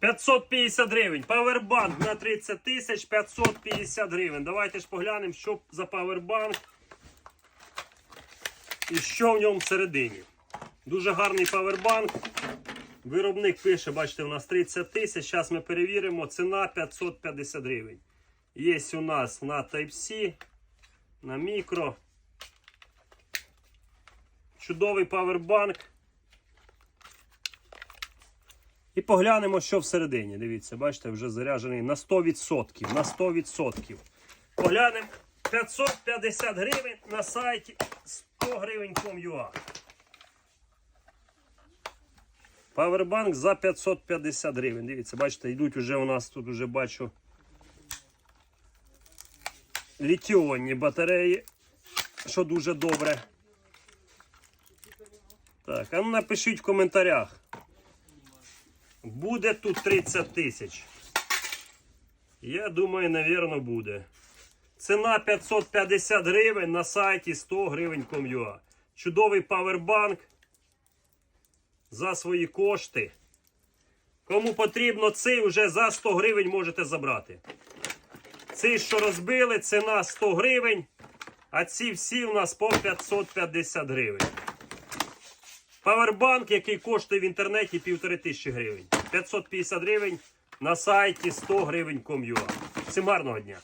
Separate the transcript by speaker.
Speaker 1: 550 гривень. Павербанк на 30 тисяч 550 гривень. Давайте ж поглянемо, що за павербанк і що в ньому всередині. Дуже гарний павербанк. Виробник пише, бачите, у нас 30 тисяч. Зараз ми перевіримо. Ціна 550 гривень. Є у нас на Type-C, на мікро. Чудовий павербанк. І поглянемо, що всередині. Дивіться, бачите, вже заряджений на 100%. На 100%. Поглянемо 550 гривень на сайті 100 гривень com.ua. Павербанк за 550 гривень. Дивіться, бачите, йдуть уже у нас тут уже бачу літіонні батареї, що дуже добре. Так, а ну напишіть в коментарях. Буде тут 30 тисяч. Я думаю, напевно, буде. Ціна 550 гривень на сайті 100 гривень com.ua. Чудовий павербанк за свої кошти. Кому потрібно цей вже за 100 гривень можете забрати. Цей, що розбили, ціна 100 гривень, а ці всі у нас по 550 гривень. Павербанк, який коштує в інтернеті півтори тисячі гривень. 550 гривень на сайті 100 гривень ком'юа. Всім гарного дня!